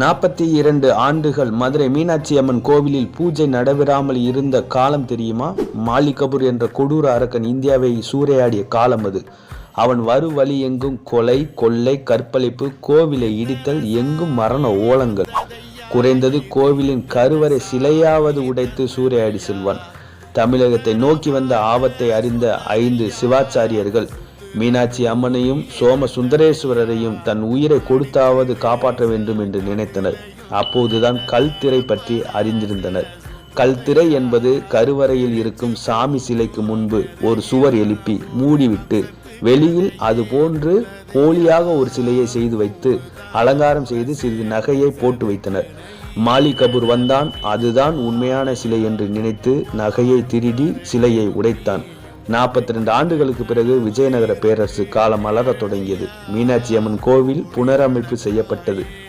நாற்பத்தி இரண்டு ஆண்டுகள் மதுரை மீனாட்சி அம்மன் கோவிலில் பூஜை நடைபெறாமல் இருந்த காலம் தெரியுமா? மாலிக் கபூர் என்ற கொடூர அரக்கன் இந்தியாவை சூறையாடிய காலம் அது. அவன் வரு வழி எங்கும் கொலை கொள்ளை கற்பழிப்பு கோவிலை இடித்தல் எங்கும் மரண ஓலங்கள். குறைந்தது கோவிலின் கருவறை சிலையாவது உடைத்து சூறையாடி செல்வான். தமிழகத்தை நோக்கி வந்த ஆபத்தை அறிந்த ஐந்து சிவாச்சாரியர்கள் மீனாட்சி அம்மனையும் சோம சுந்தரேஸ்வரரையும் தன் உயிரை கொடுத்தாவது காப்பாற்ற வேண்டும் என்று நினைத்தனர். அப்போதுதான் கல்திரை பற்றி அறிந்திருந்தனர். கல்திரை என்பது கருவறையில் இருக்கும் சாமி சிலைக்கு முன்பு ஒரு சுவர் எழுப்பி மூடிவிட்டு வெளியில் அது போன்று போலியாக ஒரு சிலையை செய்து வைத்து அலங்காரம் செய்து சிறிது நகையை போட்டு வைத்தனர். மாலி கபூர் வந்தான். அதுதான் உண்மையான சிலை என்று நினைத்து நகையை திருடி சிலையை உடைத்தான். நாற்பத்தி ரெண்டு ஆண்டுகளுக்கு பிறகு விஜயநகர பேரரசு காலம் மலரத் தொடங்கியது. மீனாட்சி அம்மன் கோவில் புனரமைப்பு செய்யப்பட்டது.